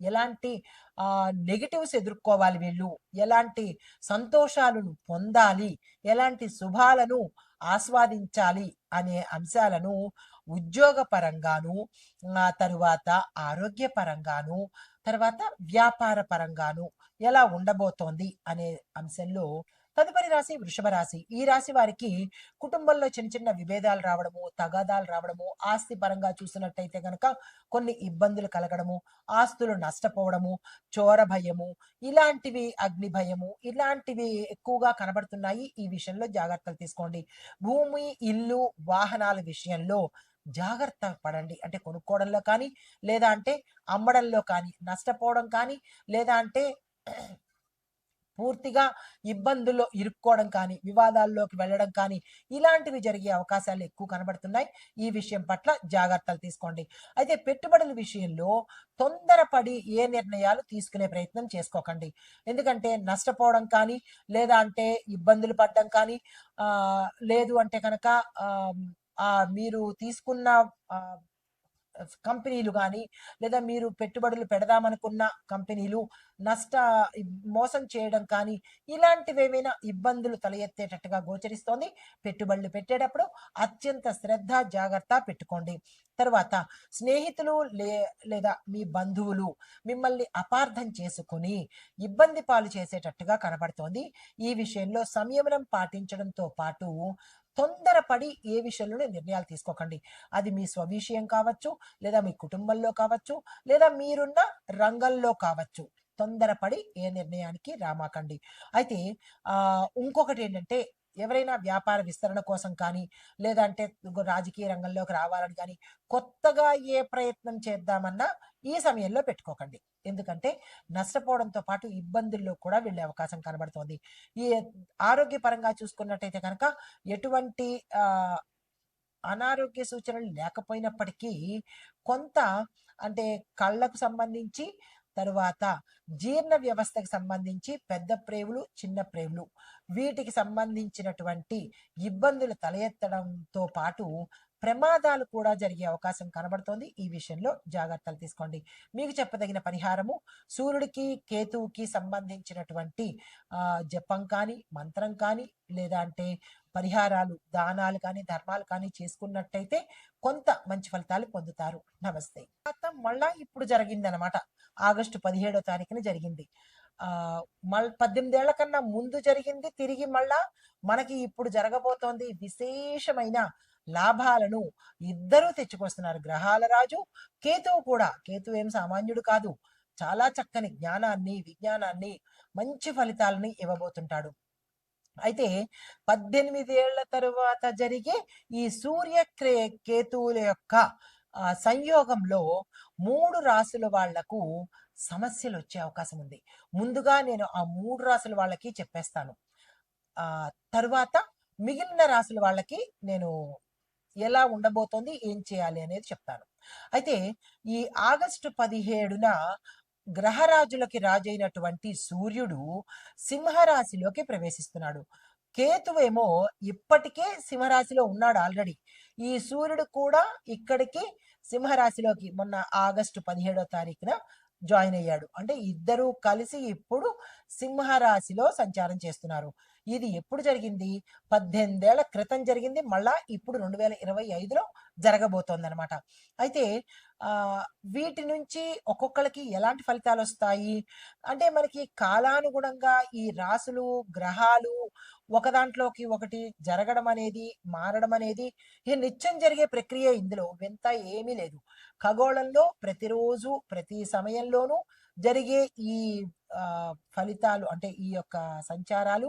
ఎలాంటి నెగిటివ్స్ ఎదుర్కోవాలి వీళ్ళు? ఎలాంటి సంతోషాలను పొందాలి? ఎలాంటి శుభాలను ఆస్వాదించాలి అనే అంశాలను ఉద్యోగపరంగాను తరువాత ఆరోగ్యపరంగాను తర్వాత వ్యాపార పరంగాను ఎలా ఉండబోతోంది అనే అంశంలో తదుపరి రాశి వృషభ రాశి. ఈ రాశి వారికి కుటుంబంలో చిన్న చిన్న విభేదాలు రావడము తగాదాలు రావడము ఆస్తి పరంగా చూసినట్టయితే కనుక కొన్ని ఇబ్బందులు కలగడము ఆస్తులు నష్టపోవడము చోర భయము ఇలాంటివి అగ్ని భయము ఇలాంటివి ఎక్కువగా కనబడుతున్నాయి. ఈ విషయంలో జాగ్రత్తలు తీసుకోండి. భూమి ఇల్లు వాహనాల విషయంలో జాగ్రత్త పడండి. అంటే కొనుక్కోవడంలో కానీ లేదా అంటే అమ్మడంలో కానీ నష్టపోవడం కానీ లేదా అంటే పూర్తిగా ఇబ్బందుల్లో ఇరుక్కోవడం కానీ వివాదాల్లోకి వెళ్ళడం కానీ ఇలాంటివి జరిగే అవకాశాలు ఎక్కువ కనబడుతున్నాయి. ఈ విషయం పట్ల జాగ్రత్తలు తీసుకోండి. అయితే పెట్టుబడుల విషయంలో తొందరపడి ఏ నిర్ణయాలు తీసుకునే ప్రయత్నం చేసుకోకండి. ఎందుకంటే నష్టపోవడం కానీ లేదా అంటే ఇబ్బందులు పడడం కానీ లేదు అంటే కనుక ఆ, మీరు తీసుకున్న కంపెనీలు కానీ లేదా మీరు పెట్టుబడులు పెడదామనుకున్న కంపెనీలు నష్ట మోసం చేయడం కానీ ఇలాంటివి ఏమైనా ఇబ్బందులు తల ఎత్తేటట్టుగా గోచరిస్తోంది. పెట్టుబడులు పెట్టేటప్పుడు అత్యంత శ్రద్ధ జాగ్రత్త పెట్టుకోండి. తర్వాత స్నేహితులు లే లేదా మీ బంధువులు మిమ్మల్ని అపార్థం చేసుకుని ఇబ్బంది పాలు చేసేటట్టుగా కనబడుతోంది. ఈ విషయంలో సంయమనం పాటించడంతో పాటు తొందరపడి ఏ విషయంలోనూ నిర్ణయాలు తీసుకోకండి. అది మీ స్వవిషయం కావచ్చు లేదా మీ కుటుంబంలో కావచ్చు లేదా మీరున్న రంగంలో కావచ్చు. తొందరపడి ఏ నిర్ణయానికి రామాకండి. అయితే ఇంకొకటి ఏంటంటే ఎవరైనా వ్యాపార విస్తరణ కోసం కానీ లేదంటే రాజకీయ రంగంలోకి రావాలని కానీ కొత్తగా ఏ ప్రయత్నం చేద్దామన్నా ఈ సమయంలో పెట్టుకోకండి. ఎందుకంటే నష్టపోవడంతో పాటు ఇబ్బందుల్లో కూడా వెళ్ళే అవకాశం కనబడుతోంది. ఈ ఆరోగ్యపరంగా చూసుకున్నట్టయితే కనుక ఎటువంటి అనారోగ్య సూచనలు లేకపోయినప్పటికీ కొంత అంటే కళ్ళకు సంబంధించి తరువాత జీర్ణ వ్యవస్థకు సంబంధించి పెద్ద ప్రేవులు చిన్న ప్రేవులు. వీటికి సంబంధించినటువంటి ఇబ్బందులు తలెత్తడంతో పాటు ప్రమాదాలు కూడా జరిగే అవకాశం కనబడుతోంది. ఈ విషయంలో జాగ్రత్తలు తీసుకోండి. మీకు చెప్పదగిన పరిహారము సూర్యుడికి కేతువుకి సంబంధించినటువంటి జపం కానీ మంత్రం కానీ లేదా అంటే పరిహారాలు దానాలు కానీ ధర్మాలు కానీ చేసుకున్నట్టయితే కొంత మంచి ఫలితాలు పొందుతారు. నమస్తే. మొత్తం మళ్ళా ఇప్పుడు జరిగిందనమాట ఆగస్టు పదిహేడో తారీఖున జరిగింది. ఆ మళ్ళీ పద్దెనిమిదేళ్ళ కన్నా ముందు జరిగింది. తిరిగి మళ్ళా మనకి ఇప్పుడు జరగబోతోంది విశేషమైన లాభాలను ఇద్దరూ తెచ్చుకొస్తున్నారు. గ్రహాల రాజు కేతువు కూడా. కేతువు ఏం సామాన్యుడు కాదు. చాలా చక్కని జ్ఞానాన్ని విజ్ఞానాన్ని మంచి ఫలితాలని ఇవ్వబోతుంటాడు. అయితే పద్దెనిమిది ఏళ్ళ తరువాత జరిగే ఈ సూర్య కేతువుల యొక్క సంయోగంలో మూడు రాసుల వాళ్ళకు సమస్యలు వచ్చే అవకాశం ఉంది. ముందుగా నేను ఆ మూడు రాసుల వాళ్ళకి చెప్పేస్తాను. ఆ తరువాత మిగిలిన రాసుల వాళ్ళకి నేను ఎలా ఉండబోతోంది ఏం చేయాలి అనేది చెప్తాను. అయితే ఈ ఆగస్టు పదిహేడున గ్రహరాజులకి రాజైనటువంటి సూర్యుడు సింహరాశిలోకి ప్రవేశిస్తున్నాడు. కేతువేమో ఇప్పటికే సింహరాశిలో ఉన్నాడు ఆల్రెడీ. ఈ సూర్యుడు కూడా ఇక్కడికి సింహరాశిలోకి మొన్న ఆగస్టు పదిహేడో తారీఖున జాయిన్ అయ్యాడు. అంటే ఇద్దరూ కలిసి ఇప్పుడు సింహరాశిలో సంచారం చేస్తున్నారు. ఇది ఎప్పుడు జరిగింది? పద్దెనిమిదేళ్ళ క్రితం జరిగింది. మళ్ళా ఇప్పుడు రెండు వేల ఇరవై ఐదులో జరగబోతోందనమాట అయితే వీటి నుంచి ఒక్కొక్కరికి ఎలాంటి ఫలితాలు వస్తాయి? అంటే మనకి కాలానుగుణంగా ఈ రాసులు గ్రహాలు ఒక దాంట్లోకి ఒకటి జరగడం అనేది మారడం అనేది ఈ నిత్యం జరిగే ప్రక్రియ ఇందులో. వింత ఏమీ లేదు. ఖగోళంలో ప్రతిరోజు ప్రతి సమయంలోనూ జరిగే ఈ ఫలితాలు అంటే ఈ యొక్క సంచారాలు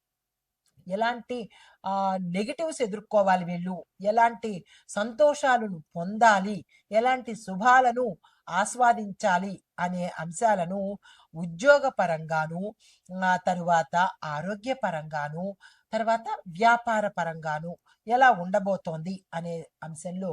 ఎలాంటి ఆ నెగిటివ్స్ ఎదుర్కోవాలి వీళ్ళు? ఎలాంటి సంతోషాలను పొందాలి? ఎలాంటి శుభాలను ఆస్వాదించాలి అనే అంశాలను ఉద్యోగపరంగాను తరువాత ఆరోగ్యపరంగాను తర్వాత వ్యాపార పరంగాను ఎలా ఉండబోతోంది అనే అంశంలో